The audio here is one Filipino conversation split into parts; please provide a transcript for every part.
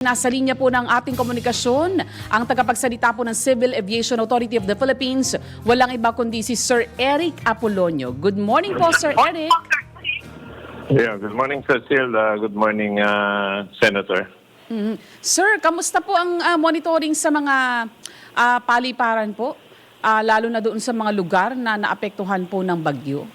Nasa linya po ng ating komunikasyon ang tagapagsalita po ng Civil Aviation Authority of the Philippines. Walang iba kundi si Sir Eric Apolonio. Good morning po, Sir Eric. Yeah, good morning, Cecil. Uh, good morning, uh, Senator. Mhm. Sir, kamusta po ang ah, monitoring sa mga ah, paliparan po? Ah, lalo na doon sa mga lugar na naapektuhan po ng bagyo?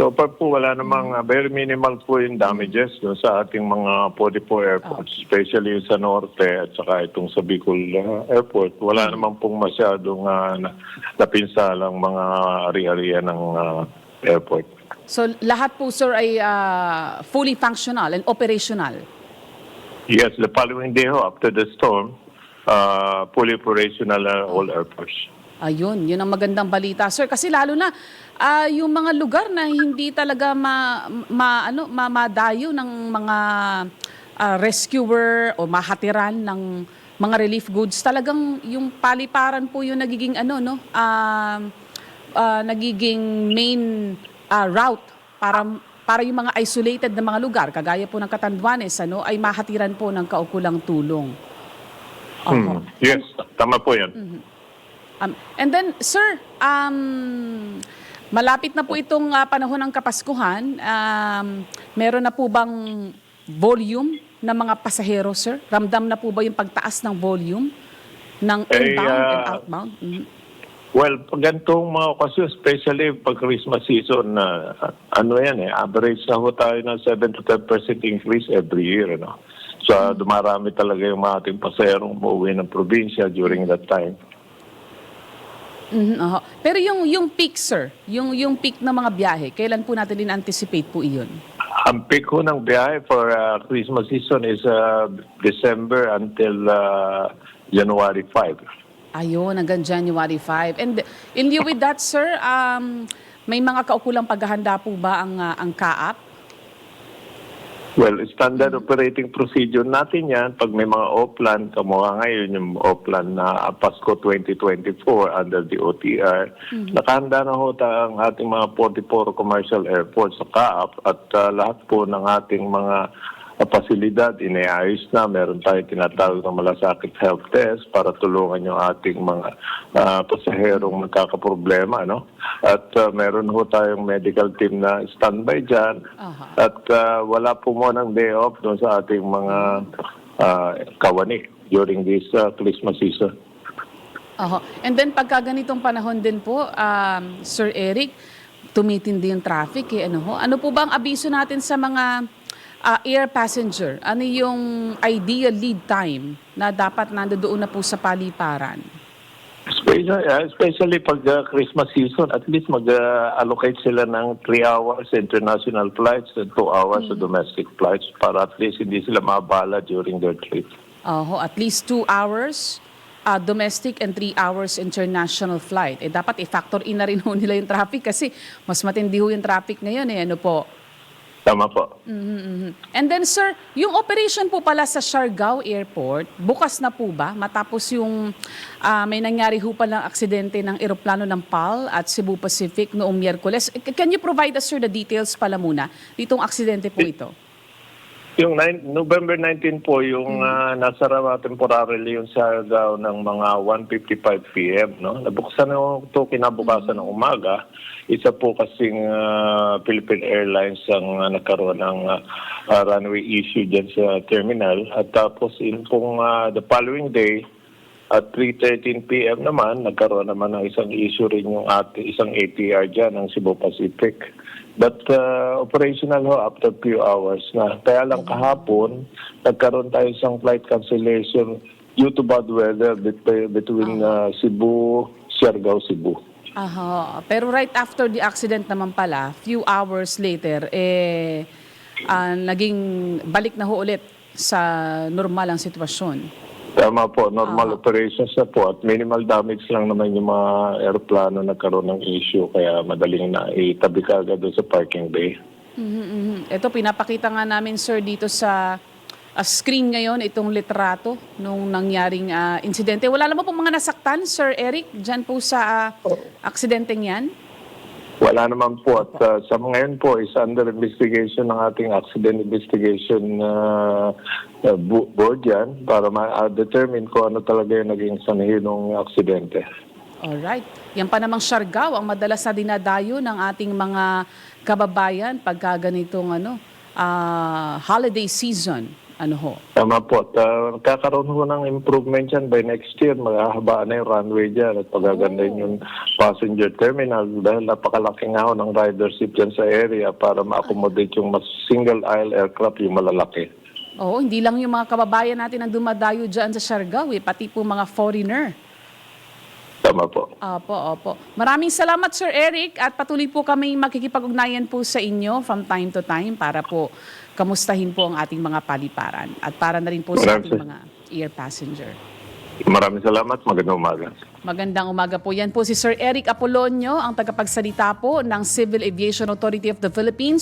So far po, wala namang uh, very minimal po yung damages no, sa ating mga 44 airports, especially yung sa Norte at saka itong sa Bicol uh, Airport. Wala naman pong masyadong uh, na- napinsalang mga ari-ariya ng uh, airport. So lahat po, sir, ay ah, fully functional and operational? Yes, the following day ho, after the storm, uh, fully operational uh, all airports. Ayun, yun ang magandang balita, sir. Kasi lalo na ah, yung mga lugar na hindi talaga ma, ma ano ma, madayo ng mga ah, rescuer o mahatiran ng mga relief goods, talagang yung paliparan po yung nagiging ano no, ah, ah, nagiging main ah, route para para yung mga isolated na mga lugar kagaya po ng Catanduanes ano ay mahatiran po ng kaukulang tulong. Opo. Hmm. Yes, tama po yan. Um, and then, sir, um, malapit na po itong ah, panahon ng Kapaskuhan. Um, meron na po bang volume ng mga pasahero, sir? Ramdam na po ba yung pagtaas ng volume ng Eh, inbound and ah, outbound? Mhm. Well, ganitong mga okasyon, especially pag Christmas season, na ano yan eh, average na ho tayo ng 7 to 10% increase every year. Ano? So, dumarami talaga yung mga ating paserong umuwi ng probinsya during that time. Mhm, oho. Pero yung, yung peak, sir, yung, yung peak ng mga biyahe, kailan po natin din-anticipate po iyon? Ang peak ho ng biyahe for uh, Christmas season is uh, December until uh, January 5. Ayun, hanggang January 5. And in lieu with that, sir, um, may mga kaukulang paghahanda po ba ang, ah, ang CAAP? Well, standard operating procedure natin yan. Pag may mga O-plan, kamukha ngayon yung O-plan na Pasko 2024 under the OTR, nakahanda na ho ta- ang ating mga 44 commercial airports sa CAAP at uh, lahat po ng ating mga pasilidad inaayos na. Meron tayo tinatawag na malasakit health test para tulungan yung ating mga uh, pasaherong magkakaproblema. No? At uh, meron ho tayong medical team na standby dyan. Aha. At uh, wala po mo ng day off doon sa ating mga uh, kawani during this uh, Christmas season. Oho. And then pagka ganitong panahon din po, um, Sir Eric, tumitindi yung traffic eh. Ano, ho? ano po ba ang abiso natin sa mga ah, air passenger? Ano yung ideal lead time na dapat nandoon na po sa paliparan? Especially, uh, especially pag uh, Christmas season, at least mag-allocate sila ng 3 hours international flights and 2 hours sa domestic flights para at least hindi sila mabala during their trip. Oho, at least two hours ah, domestic and three hours international flight. Eh dapat i-factor in na rin ho nila yung traffic kasi mas matindi ho yung traffic ngayon eh. Ano po? Tama po. Mhm. And then sir, yung operation po pala sa Siargao Airport, bukas na po ba? Matapos yung ah, may nangyari ho palang aksidente ng eroplano ng PAL at Cebu Pacific noong Miyerkules. Eh, Can you provide us sir the details pala muna ditong aksidente po ito? Yung nine- November 19 po, yung uh, nasa Rawa temporarily yung Siargao ng mga 1.55 p.m. No? Nabuksan na ito kinabukasan ng umaga. Isa po kasing uh, Philippine Airlines ang uh, nagkaroon ng uh, uh, runway issue dyan sa terminal. At tapos in pong uh, the following day, at 3.13 p.m. naman, nagkaroon naman ng isang issue rin yung at, isang ATR dyan ng Cebu Pacific. But uh, operational ho after few hours na. Kaya lang kahapon, nagkaroon tayo isang flight cancellation due to bad weather bet- between uh, Cebu, Siargao, Cebu. Aha. Pero right after the accident naman pala, few hours later, eh, ah, naging balik na ho ulit sa normal ang sitwasyon. Tama po, normal operations na po at minimal damage lang naman yung mga aeroplano nagkaroon ng issue kaya madaling na itabi ka agad doon sa parking bay. Mhm, mhm. Ito, pinapakita nga namin, sir, dito sa ah, screen ngayon, itong litrato nung nangyaring ah, insidente. Wala naman po mga nasaktan, Sir Eric, dyan po sa ah, aksidenteng yan? Wala naman po. At uh, sa ngayon po is under investigation ng ating accident investigation uh, uh, board yan para ma-determine kung ano talaga yung naging sanhi ng aksidente. Alright. Yan pa namang Siargao ang madalas na dinadayo ng ating mga kababayan pagka ganitong ano, ah, holiday season. Ano ho? Tama po. At uh, kakaroon ho ng improvement yan by next year. Maghahabaan na yung runway dyan at pagagandahin yung passenger terminal dahil napakalaki nga ho ng ridership dyan sa area para ma-accommodate yung mas single aisle aircraft yung malalaki. Oo, hindi lang yung mga kababayan natin ang dumadayo dyan sa Siargao, eh, pati po mga foreigner. Tama po. Opo, opo. Maraming salamat Sir Eric at patuloy po kami makikipag-ugnayan po sa inyo from time to time para po kamustahin po ang ating mga paliparan at para na rin po sa ating Maraming mga air passenger. Maraming salamat. Magandang umaga. Magandang umaga po. Yan po si Sir Eric Apolonio, ang tagapagsalita po ng Civil Aviation Authority of the Philippines